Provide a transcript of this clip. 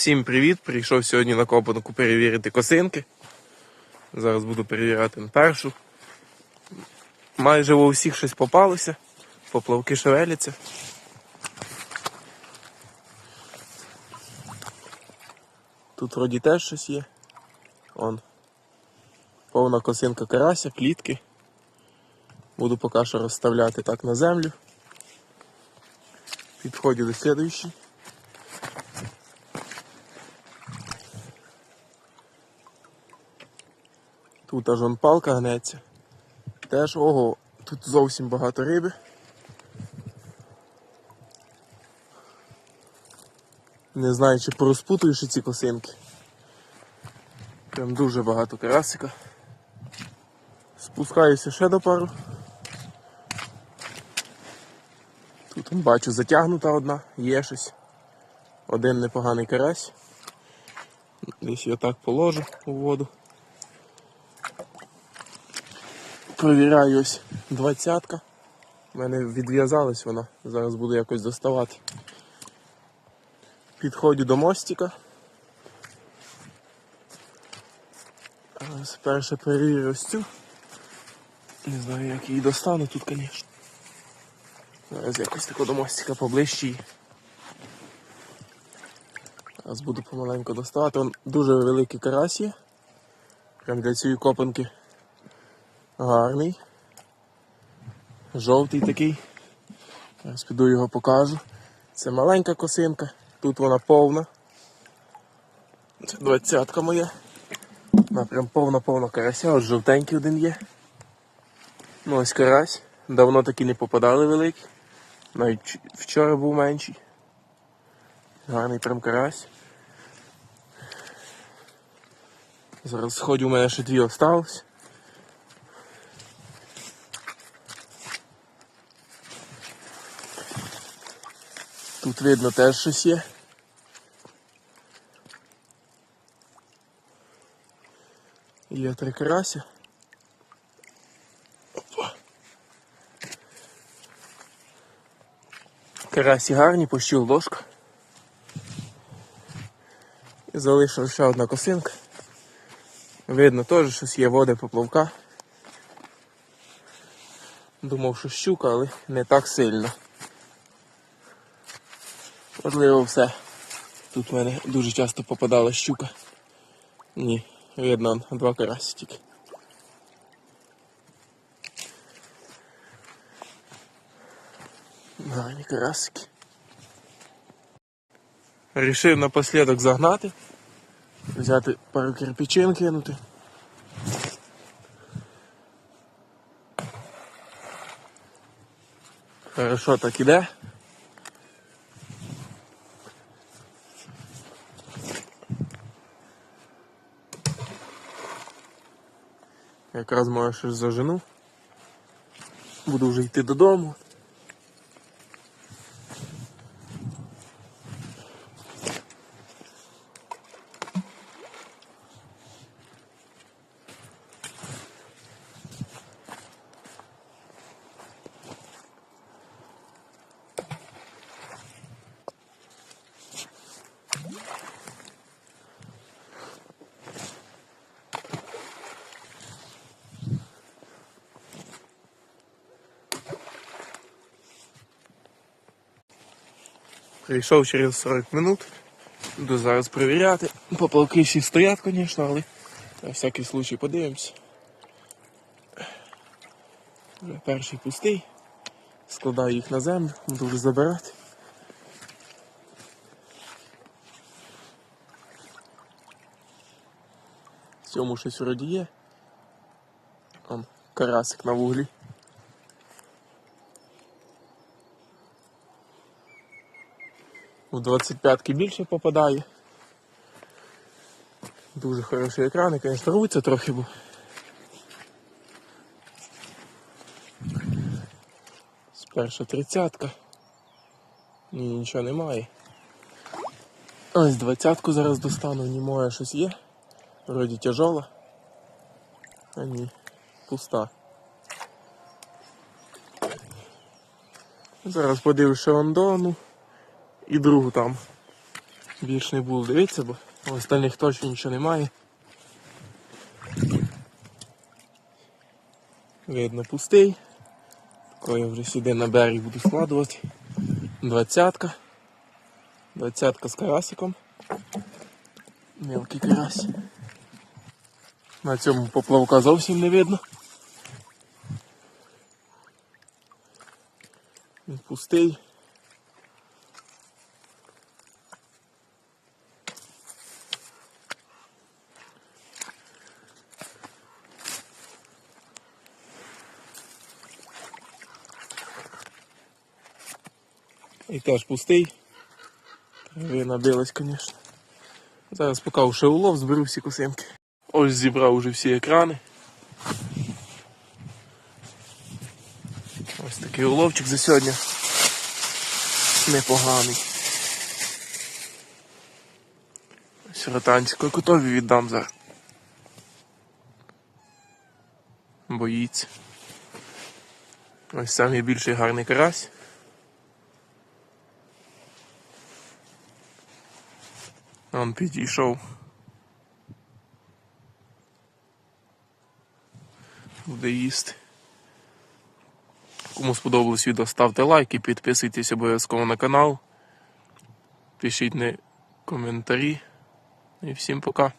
Всім привіт! Прийшов сьогодні на копанку перевірити косинки. Зараз буду перевіряти першу. Майже у всіх щось попалося. Поплавки шевеляться. Тут вроді теж щось є. Он. Повна косинка карася, клітки. Буду поки що розставляти так на землю. Підходю до слідуючої. Тут аж он палка гнеться. Теж ого, тут зовсім багато риби. Не знаю, чи порозпутую ще ці косинки. Прям дуже багато карасика. Спускаюся ще до пару. Тут бачу затягнута одна, є щось. Один непоганий карась. Десь я так положу у воду. Провіряю ось двадцятка. У мене відв'язалась вона. Зараз буду якось доставати. Підходжу до мостика. Перше перевірю ось цю. Не знаю, як її достану тут, звісно. Зараз якось тако до мостика поближче. Зараз буду помаленьку доставати. Вон дуже великий карась є. Прям для цієї копанки. Гарний. Жовтий такий. Зараз піду його покажу. Це маленька косинка, тут вона повна. Це двадцятка моя. Вона прям повна-повна карася, от жовтенький один є. Ну ось карась. Давно такі не попадали великі. Навіть вчора був менший. Гарний прям карась. Зараз сходю, у мене ще дві осталось. Тут видно теж щось є. Є три карася. Опа. Карасі гарні, пощув ложка. І залишилася ще одна косинка. Видно теж щось є води поплавка. Думав, що щука, але не так сильно. Можливо, все. Тут в мене дуже часто попадала щука. Ні, видно, два карасі тільки. Гарні карасики. Рішив напослідок загнати. Взяти пару кирпичин кинути. Хорошо так іде. Якраз може щось зажену. Буду вже йти додому. Прийшов через 40 минут. Буду зараз перевіряти. Поплавки всі стоять, звісно, але на всякий случай подивимось. Вже перший пустий. Складаю їх на землю, буду забирати. В цьому щось вроді є. Он карасик на вуглі. У 25-ки більше попадає. Дуже хороший екран, і, звісно, рвуться трохи, бо. Сперша тридцятка. Ні, нічого немає. Ось двадцятку зараз достану, ні моє щось є. Вроді тяжола. А ні, пуста. Зараз подивлюся ондону і другу там. Більш не буду дивитися, бо в остальних точно нічого немає. Видно пустий. Я вже сюди на берег буду складувати. Двадцятка. Двадцятка з карасиком. Мелкий карась. На цьому поплавка зовсім не видно. Він пустий. І теж пустий. Ви набилась, звісно. Зараз поки ще улов, зберу всі косинки. Ось зібрав уже всі екрани. Ось такий уловчик за сьогодні. Непоганий. Сиротанської котові віддам зараз. Боїться. Ось самий більший гарний карась. Он підійшов. Буде їсти. Кому сподобалось відео, ставте лайк і підписуйтесь обов'язково на канал. Пишіть не коментарі. І всім пока.